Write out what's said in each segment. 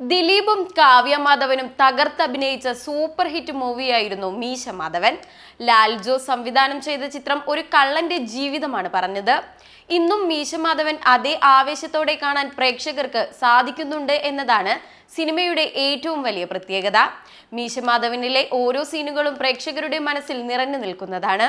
ദിലീപും കാവ്യ മാധവനും തകർത്തഭിനയിച്ച സൂപ്പർ ഹിറ്റ് മൂവിയായിരുന്നു മീശ മാധവൻ. ലാൽ ജോസ് സംവിധാനം ചെയ്ത ചിത്രം ഒരു കള്ളന്റെ ജീവിതമാണ് പറഞ്ഞത്. ഇന്നും മീശമാധവൻ അതേ ആവേശത്തോടെ കാണാൻ പ്രേക്ഷകർക്ക് സാധിക്കുന്നുണ്ട് എന്നതാണ് സിനിമയുടെ ഏറ്റവും വലിയ പ്രത്യേകത. മീശമാധവനിലെ ഓരോ സീനുകളും പ്രേക്ഷകരുടെ മനസ്സിൽ നിറഞ്ഞു നിൽക്കുന്നതാണ്.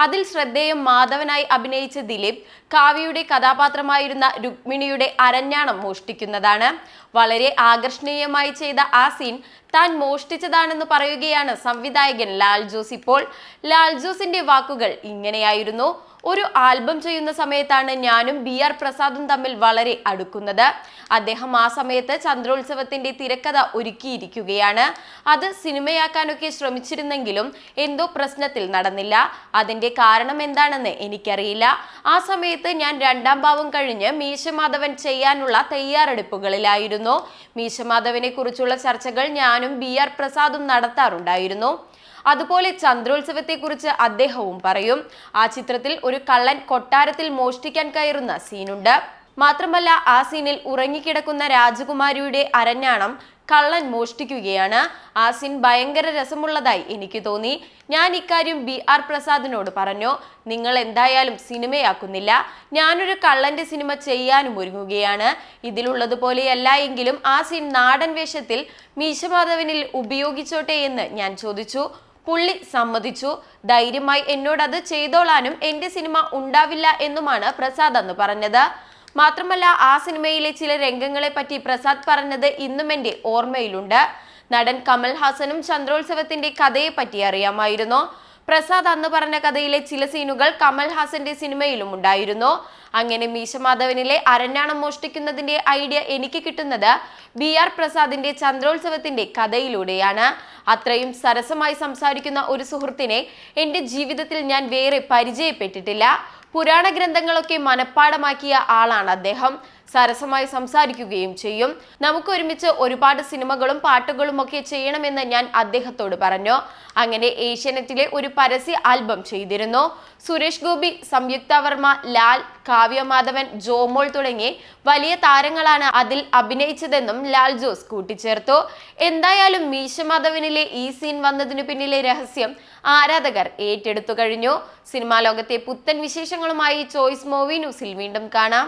അതിൽ ശ്രദ്ധേയം മാധവനായി അഭിനയിച്ച ദിലീപ് കാവ്യയുടെ കഥാപാത്രമായിരുന്ന രുക്മിണിയുടെ അരഞ്ഞാണം മോഷ്ടിക്കുന്നതാണ്. വളരെ ആകർഷണീയമായി ചെയ്ത ആ സീൻ താൻ മോഷ്ടിച്ചതാണെന്ന് പറയുകയാണ് സംവിധായകൻ ലാൽ ജോസ് ഇപ്പോൾ. ലാൽ ജോസിന്റെ വാക്കുകൾ ഇങ്ങനെയായിരുന്നു. ഒരു ആൽബം ചെയ്യുന്ന സമയത്താണ് ഞാനും ബി ആർ പ്രസാദും തമ്മിൽ വളരെ അടുക്കുന്നത്. അദ്ദേഹം ആ സമയത്ത് ചന്ദ്രോത്സവത്തിന്റെ തിരക്കഥ ഒരുക്കിയിരിക്കുകയാണ്. അത് സിനിമയാക്കാനൊക്കെ ശ്രമിച്ചിരുന്നെങ്കിലും എന്തോ പ്രശ്നത്തിൽ നടന്നില്ല. അതിന്റെ കാരണം എന്താണെന്ന് എനിക്കറിയില്ല. ആ സമയത്ത് ഞാൻ രണ്ടാം ഭാവം കഴിഞ്ഞ് മീശമാധവൻ ചെയ്യാനുള്ള തയ്യാറെടുപ്പുകളിലായിരുന്നു. മീശമാധവനെ കുറിച്ചുള്ള ചർച്ചകൾ ഞാനും ബി ആർ പ്രസാദും നടത്താറുണ്ടായിരുന്നു. അതുപോലെ ചന്ദ്രോത്സവത്തെക്കുറിച്ച് അദ്ദേഹവും പറയും. ആ ചിത്രത്തിൽ ഒരു കള്ളൻ കൊട്ടാരത്തിൽ മോഷ്ടിക്കാൻ കയറുന്ന സീനുണ്ട്. മാത്രമല്ല ആ സീനിൽ ഉറങ്ങിക്കിടക്കുന്ന രാജകുമാരിയുടെ അരഞ്ഞാണം കള്ളൻ മോഷ്ടിക്കുകയാണ്. ആ സീൻ ഭയങ്കര രസമുള്ളതായി എനിക്ക് തോന്നി. ഞാൻ ഇക്കാര്യം ബി ആർ പ്രസാദിനോട് പറഞ്ഞു. നിങ്ങൾ എന്തായാലും സിനിമയാക്കുന്നില്ല. ഞാനൊരു കള്ളന്റെ സിനിമ ചെയ്യാനും ഒരുങ്ങുകയാണ്. ഇതിലുള്ളതുപോലെയല്ല എങ്കിലും ആ സീൻ നാടൻ വേഷത്തിൽ മീശമാധവനിൽ ഉപയോഗിച്ചോട്ടെ എന്ന് ഞാൻ ചോദിച്ചു. പുള്ളി സമ്മതിച്ചു. ധൈര്യമായി എന്നോടത് ചെയ്തോളാനും എന്റെ സിനിമ ഉണ്ടാവില്ല എന്നുമാണ് പ്രസാദ് അന്ന് പറഞ്ഞത്. മാത്രമല്ല ആ സിനിമയിലെ ചില രംഗങ്ങളെ പറ്റി പ്രസാദ് പറഞ്ഞത് ഇന്നും എന്റെ ഓർമ്മയിലുണ്ട്. നടൻ കമൽ ഹാസനും ചന്ദ്രോത്സവത്തിന്റെ കഥയെ പറ്റി അറിയാമായിരുന്നു. പ്രസാദ് അന്ന് പറഞ്ഞ കഥയിലെ ചില സീനുകൾ കമൽ ഹാസന്റെ സിനിമയിലും ഉണ്ടായിരുന്നു. അങ്ങനെ മീശമാധവനിലെ അരഞ്ഞാണം മോഷ്ടിക്കുന്നതിന്റെ ഐഡിയ എനിക്ക് കിട്ടുന്നത് ബി ആർ പ്രസാദിന്റെ ചന്ദ്രോത്സവത്തിന്റെ കഥയിലൂടെയാണ്. അത്രയും സരസമായി സംസാരിക്കുന്ന ഒരു സുഹൃത്തിനെ എന്റെ ജീവിതത്തിൽ ഞാൻ വേറെ പരിചയപ്പെട്ടിട്ടില്ല. പുരാണ ഗ്രന്ഥങ്ങളൊക്കെ മനഃപ്പാടമാക്കിയ ആളാണ് അദ്ദേഹം. സരസമായി സംസാരിക്കുകയും ചെയ്യും. നമുക്ക് ഒരുമിച്ച് ഒരുപാട് സിനിമകളും പാട്ടുകളും ഒക്കെ ചെയ്യണമെന്ന് ഞാൻ അദ്ദേഹത്തോട് പറഞ്ഞു. അങ്ങനെ ഏഷ്യാനെറ്റിലെ ഒരു പരസ്യ ആൽബം ചെയ്തിരുന്നു. സുരേഷ് ഗോപി സംയുക്ത വർമ്മ ലാൽ കാവ്യ മാധവൻ ജോമോൾ തുടങ്ങി വലിയ താരങ്ങളാണ് അതിൽ അഭിനയിച്ചതെന്നും ലാൽ ജോസ് കൂട്ടിച്ചേർത്തു. എന്തായാലും മീശ മാധവനിലെ ഈ സീൻ വന്നതിനു പിന്നിലെ രഹസ്യം ആരാധകർ ഏറ്റെടുത്തു കഴിഞ്ഞു. സിനിമാ ലോകത്തെ പുത്തൻ വിശേഷങ്ങളുമായി ചോയ്സ് മൂവി ന്യൂസിൽ വീണ്ടും കാണാം